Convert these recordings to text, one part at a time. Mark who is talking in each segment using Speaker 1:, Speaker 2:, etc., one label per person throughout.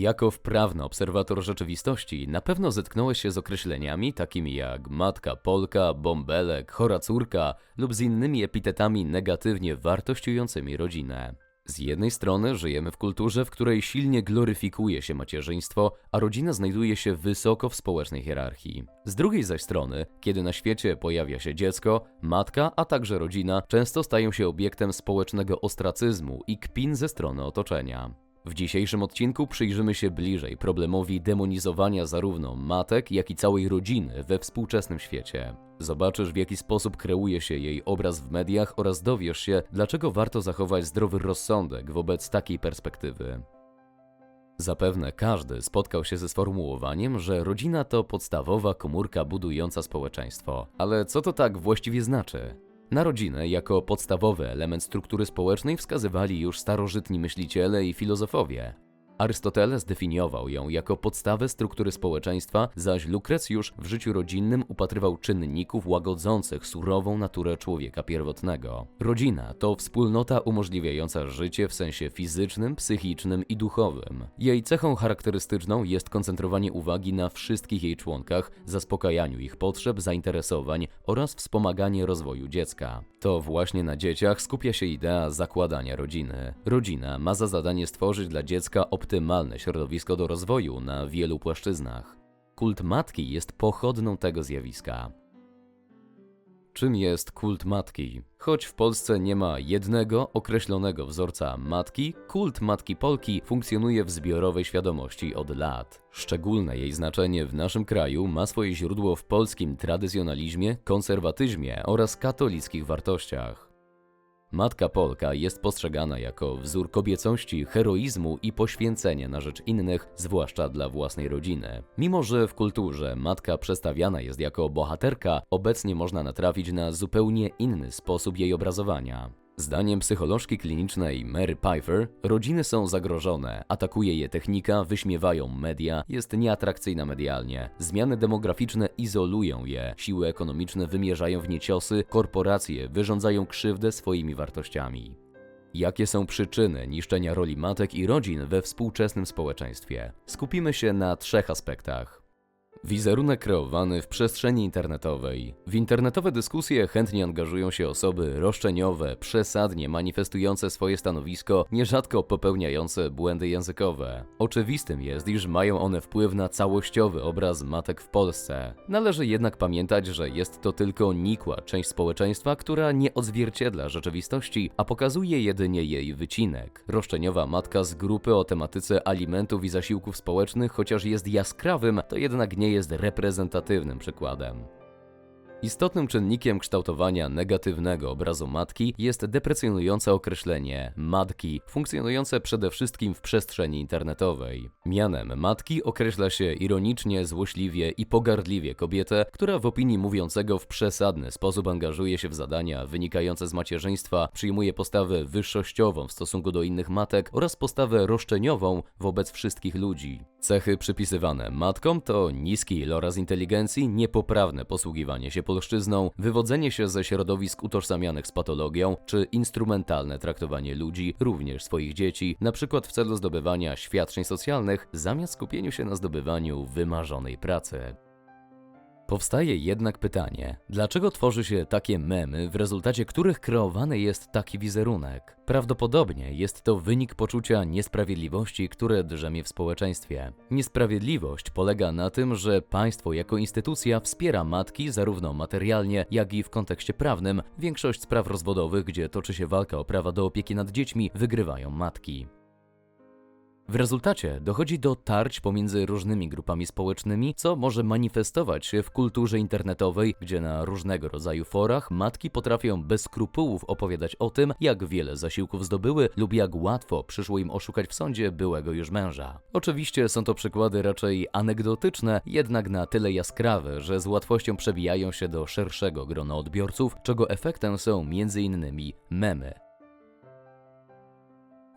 Speaker 1: Jako wprawny obserwator rzeczywistości na pewno zetknąłeś się z określeniami takimi jak matka Polka, bąbelek, chora córka lub z innymi epitetami negatywnie wartościującymi rodzinę. Z jednej strony żyjemy w kulturze, w której silnie gloryfikuje się macierzyństwo, a rodzina znajduje się wysoko w społecznej hierarchii. Z drugiej zaś strony, kiedy na świecie pojawia się dziecko, matka, a także rodzina często stają się obiektem społecznego ostracyzmu i kpin ze strony otoczenia. W dzisiejszym odcinku przyjrzymy się bliżej problemowi demonizowania zarówno matek, jak i całej rodziny we współczesnym świecie. Zobaczysz, w jaki sposób kreuje się jej obraz w mediach oraz dowiesz się, dlaczego warto zachować zdrowy rozsądek wobec takiej perspektywy. Zapewne każdy spotkał się ze sformułowaniem, że rodzina to podstawowa komórka budująca społeczeństwo. Ale co to tak właściwie znaczy? Na rodzinę jako podstawowy element struktury społecznej wskazywali już starożytni myśliciele i filozofowie. Arystoteles definiował ją jako podstawę struktury społeczeństwa, zaś Lukrecjusz w życiu rodzinnym upatrywał czynników łagodzących surową naturę człowieka pierwotnego. Rodzina to wspólnota umożliwiająca życie w sensie fizycznym, psychicznym i duchowym. Jej cechą charakterystyczną jest koncentrowanie uwagi na wszystkich jej członkach, zaspokajaniu ich potrzeb, zainteresowań oraz wspomaganie rozwoju dziecka. To właśnie na dzieciach skupia się idea zakładania rodziny. Rodzina ma za zadanie stworzyć dla dziecka optymalne środowisko do rozwoju na wielu płaszczyznach. Kult matki jest pochodną tego zjawiska. Czym jest kult matki? Choć w Polsce nie ma jednego określonego wzorca matki, kult matki Polki funkcjonuje w zbiorowej świadomości od lat. Szczególne jej znaczenie w naszym kraju ma swoje źródło w polskim tradycjonalizmie, konserwatyzmie oraz katolickich wartościach. Matka Polka jest postrzegana jako wzór kobiecości, heroizmu i poświęcenia na rzecz innych, zwłaszcza dla własnej rodziny. Mimo, że w kulturze matka przedstawiana jest jako bohaterka, obecnie można natrafić na zupełnie inny sposób jej obrazowania. Zdaniem psycholożki klinicznej Mary Pfeiffer, rodziny są zagrożone, atakuje je technika, wyśmiewają media, jest nieatrakcyjna medialnie. Zmiany demograficzne izolują je, siły ekonomiczne wymierzają w nie ciosy, korporacje wyrządzają krzywdę swoimi wartościami. Jakie są przyczyny niszczenia roli matek i rodzin we współczesnym społeczeństwie? Skupimy się na trzech aspektach. Wizerunek kreowany w przestrzeni internetowej. W internetowe dyskusje chętnie angażują się osoby roszczeniowe, przesadnie manifestujące swoje stanowisko, nierzadko popełniające błędy językowe. Oczywistym jest, iż mają one wpływ na całościowy obraz matek w Polsce. Należy jednak pamiętać, że jest to tylko nikła część społeczeństwa, która nie odzwierciedla rzeczywistości, a pokazuje jedynie jej wycinek. Roszczeniowa matka z grupy o tematyce alimentów i zasiłków społecznych, chociaż jest jaskrawym, to jednak nie jest reprezentatywnym przykładem. Istotnym czynnikiem kształtowania negatywnego obrazu matki jest deprecjonujące określenie matki, funkcjonujące przede wszystkim w przestrzeni internetowej. Mianem matki określa się ironicznie, złośliwie i pogardliwie kobietę, która w opinii mówiącego w przesadny sposób angażuje się w zadania wynikające z macierzyństwa, przyjmuje postawę wyższościową w stosunku do innych matek oraz postawę roszczeniową wobec wszystkich ludzi. Cechy przypisywane matkom to niski iloraz inteligencji, niepoprawne posługiwanie się polszczyzną, wywodzenie się ze środowisk utożsamianych z patologią, czy instrumentalne traktowanie ludzi, również swoich dzieci, przykład w celu zdobywania świadczeń socjalnych, zamiast skupieniu się na zdobywaniu wymarzonej pracy. Powstaje jednak pytanie, dlaczego tworzy się takie memy, w rezultacie których kreowany jest taki wizerunek? Prawdopodobnie jest to wynik poczucia niesprawiedliwości, które drzemie w społeczeństwie. Niesprawiedliwość polega na tym, że państwo jako instytucja wspiera matki zarówno materialnie, jak i w kontekście prawnym. Większość spraw rozwodowych, gdzie toczy się walka o prawa do opieki nad dziećmi, wygrywają matki. W rezultacie dochodzi do tarć pomiędzy różnymi grupami społecznymi, co może manifestować się w kulturze internetowej, gdzie na różnego rodzaju forach matki potrafią bez skrupułów opowiadać o tym, jak wiele zasiłków zdobyły lub jak łatwo przyszło im oszukać w sądzie byłego już męża. Oczywiście są to przykłady raczej anegdotyczne, jednak na tyle jaskrawe, że z łatwością przebijają się do szerszego grona odbiorców, czego efektem są m.in. memy.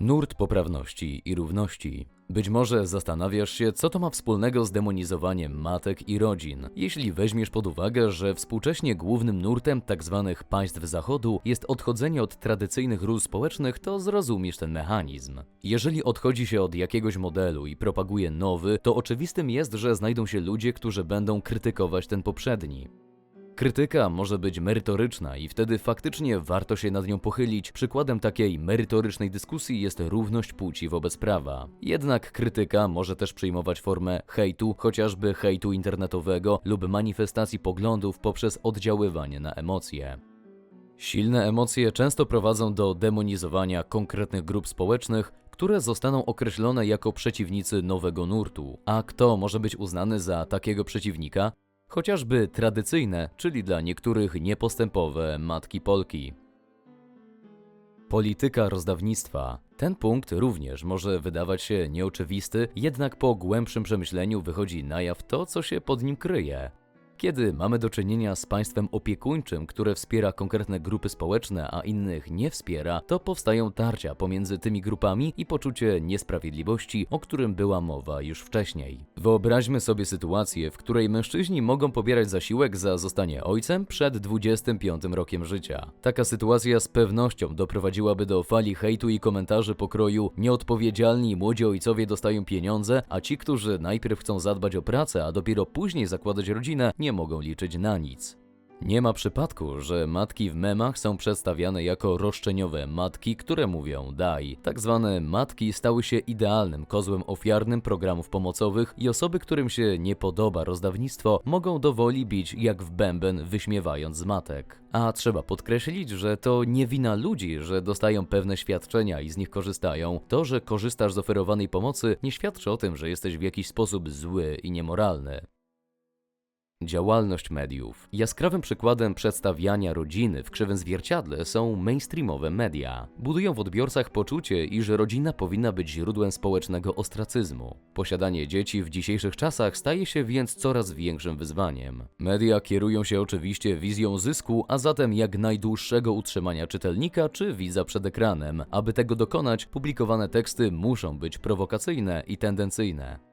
Speaker 1: Nurt poprawności i równości. Być może zastanawiasz się, co to ma wspólnego z demonizowaniem matek i rodzin. Jeśli weźmiesz pod uwagę, że współcześnie głównym nurtem tzw. państw zachodu jest odchodzenie od tradycyjnych ról społecznych, to zrozumiesz ten mechanizm. Jeżeli odchodzi się od jakiegoś modelu i propaguje nowy, to oczywistym jest, że znajdą się ludzie, którzy będą krytykować ten poprzedni. Krytyka może być merytoryczna i wtedy faktycznie warto się nad nią pochylić. Przykładem takiej merytorycznej dyskusji jest równość płci wobec prawa. Jednak krytyka może też przyjmować formę hejtu, chociażby hejtu internetowego lub manifestacji poglądów poprzez oddziaływanie na emocje. Silne emocje często prowadzą do demonizowania konkretnych grup społecznych, które zostaną określone jako przeciwnicy nowego nurtu. A kto może być uznany za takiego przeciwnika? Chociażby tradycyjne, czyli dla niektórych niepostępowe matki Polki. Polityka rozdawnictwa. Ten punkt również może wydawać się nieoczywisty, jednak po głębszym przemyśleniu wychodzi na jaw to, co się pod nim kryje. Kiedy mamy do czynienia z państwem opiekuńczym, które wspiera konkretne grupy społeczne, a innych nie wspiera, to powstają tarcia pomiędzy tymi grupami i poczucie niesprawiedliwości, o którym była mowa już wcześniej. Wyobraźmy sobie sytuację, w której mężczyźni mogą pobierać zasiłek za zostanie ojcem przed 25 rokiem życia. Taka sytuacja z pewnością doprowadziłaby do fali hejtu i komentarzy pokroju nieodpowiedzialni młodzi ojcowie dostają pieniądze, a ci, którzy najpierw chcą zadbać o pracę, a dopiero później zakładać rodzinę, nie mogą liczyć na nic. Nie ma przypadku, że matki w memach są przedstawiane jako roszczeniowe matki, które mówią daj. Tak zwane matki stały się idealnym kozłem ofiarnym programów pomocowych i osoby, którym się nie podoba rozdawnictwo, mogą dowoli bić jak w bęben, wyśmiewając z matek. A trzeba podkreślić, że to nie wina ludzi, że dostają pewne świadczenia i z nich korzystają. To, że korzystasz z oferowanej pomocy, nie świadczy o tym, że jesteś w jakiś sposób zły i niemoralny. Działalność mediów. Jaskrawym przykładem przedstawiania rodziny w krzywym zwierciadle są mainstreamowe media. Budują w odbiorcach poczucie, iż rodzina powinna być źródłem społecznego ostracyzmu. Posiadanie dzieci w dzisiejszych czasach staje się więc coraz większym wyzwaniem. Media kierują się oczywiście wizją zysku, a zatem jak najdłuższego utrzymania czytelnika czy widza przed ekranem. Aby tego dokonać, publikowane teksty muszą być prowokacyjne i tendencyjne.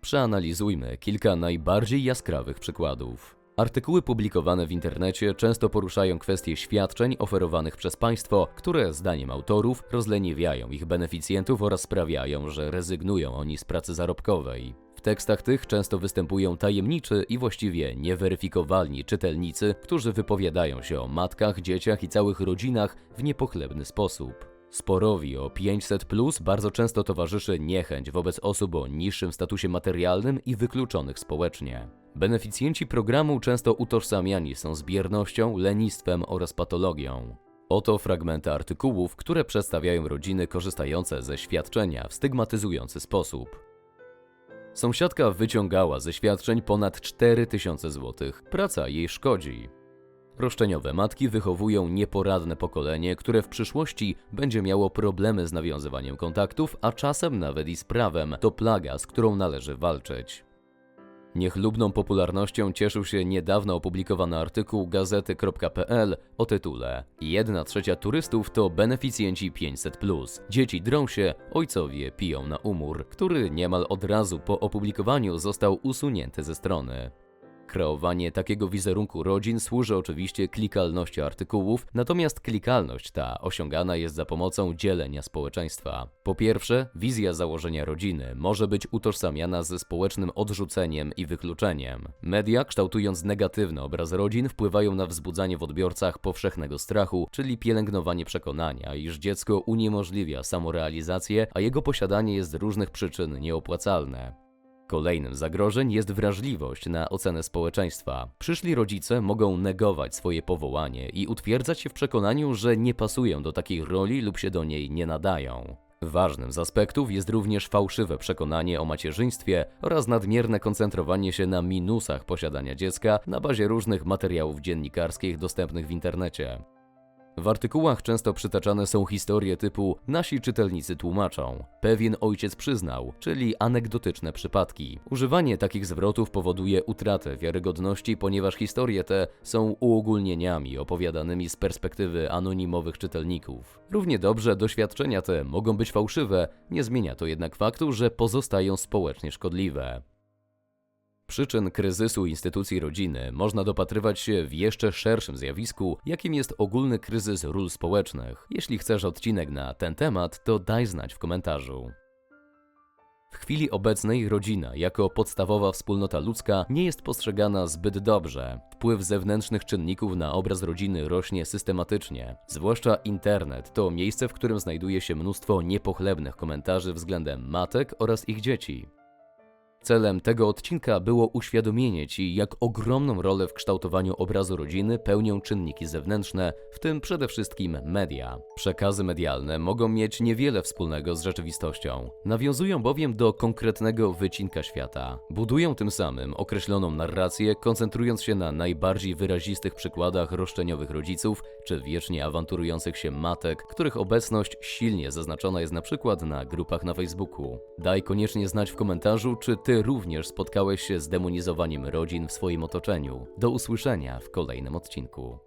Speaker 1: Przeanalizujmy kilka najbardziej jaskrawych przykładów. Artykuły publikowane w internecie często poruszają kwestie świadczeń oferowanych przez państwo, które zdaniem autorów rozleniwiają ich beneficjentów oraz sprawiają, że rezygnują oni z pracy zarobkowej. W tekstach tych często występują tajemniczy i właściwie nieweryfikowalni czytelnicy, którzy wypowiadają się o matkach, dzieciach i całych rodzinach w niepochlebny sposób. Sporowi o 500 plus bardzo często towarzyszy niechęć wobec osób o niższym statusie materialnym i wykluczonych społecznie. Beneficjenci programu często utożsamiani są z biernością, lenistwem oraz patologią. Oto fragmenty artykułów, które przedstawiają rodziny korzystające ze świadczenia w stygmatyzujący sposób. Sąsiadka wyciągała ze świadczeń ponad 4000 zł. Praca jej szkodzi. Roszczeniowe matki wychowują nieporadne pokolenie, które w przyszłości będzie miało problemy z nawiązywaniem kontaktów, a czasem nawet i z prawem. To plaga, z którą należy walczyć. Niechlubną popularnością cieszył się niedawno opublikowany artykuł gazety.pl o tytule 1 trzecia turystów to beneficjenci 500+. Dzieci drą się, ojcowie piją na umór, który niemal od razu po opublikowaniu został usunięty ze strony. Kreowanie takiego wizerunku rodzin służy oczywiście klikalności artykułów, natomiast klikalność ta osiągana jest za pomocą dzielenia społeczeństwa. Po pierwsze, wizja założenia rodziny może być utożsamiana ze społecznym odrzuceniem i wykluczeniem. Media, kształtując negatywny obraz rodzin, wpływają na wzbudzanie w odbiorcach powszechnego strachu, czyli pielęgnowanie przekonania, iż dziecko uniemożliwia samorealizację, a jego posiadanie jest z różnych przyczyn nieopłacalne. Kolejnym zagrożeń jest wrażliwość na ocenę społeczeństwa. Przyszli rodzice mogą negować swoje powołanie i utwierdzać się w przekonaniu, że nie pasują do takiej roli lub się do niej nie nadają. Ważnym z aspektów jest również fałszywe przekonanie o macierzyństwie oraz nadmierne koncentrowanie się na minusach posiadania dziecka na bazie różnych materiałów dziennikarskich dostępnych w internecie. W artykułach często przytaczane są historie typu nasi czytelnicy tłumaczą, pewien ojciec przyznał, czyli anegdotyczne przypadki. Używanie takich zwrotów powoduje utratę wiarygodności, ponieważ historie te są uogólnieniami opowiadanymi z perspektywy anonimowych czytelników. Równie dobrze doświadczenia te mogą być fałszywe, nie zmienia to jednak faktu, że pozostają społecznie szkodliwe. Przyczyn kryzysu instytucji rodziny można dopatrywać się w jeszcze szerszym zjawisku, jakim jest ogólny kryzys ról społecznych. Jeśli chcesz odcinek na ten temat, to daj znać w komentarzu. W chwili obecnej rodzina jako podstawowa wspólnota ludzka nie jest postrzegana zbyt dobrze. Wpływ zewnętrznych czynników na obraz rodziny rośnie systematycznie. Zwłaszcza internet to miejsce, w którym znajduje się mnóstwo niepochlebnych komentarzy względem matek oraz ich dzieci. Celem tego odcinka było uświadomienie Ci, jak ogromną rolę w kształtowaniu obrazu rodziny pełnią czynniki zewnętrzne, w tym przede wszystkim media. Przekazy medialne mogą mieć niewiele wspólnego z rzeczywistością, nawiązują bowiem do konkretnego wycinka świata. Budują tym samym określoną narrację, koncentrując się na najbardziej wyrazistych przykładach roszczeniowych rodziców czy wiecznie awanturujących się matek, których obecność silnie zaznaczona jest na przykład na grupach na Facebooku. Daj koniecznie znać w komentarzu, czy Również spotkałeś się z demonizowaniem rodzin w swoim otoczeniu. Do usłyszenia w kolejnym odcinku.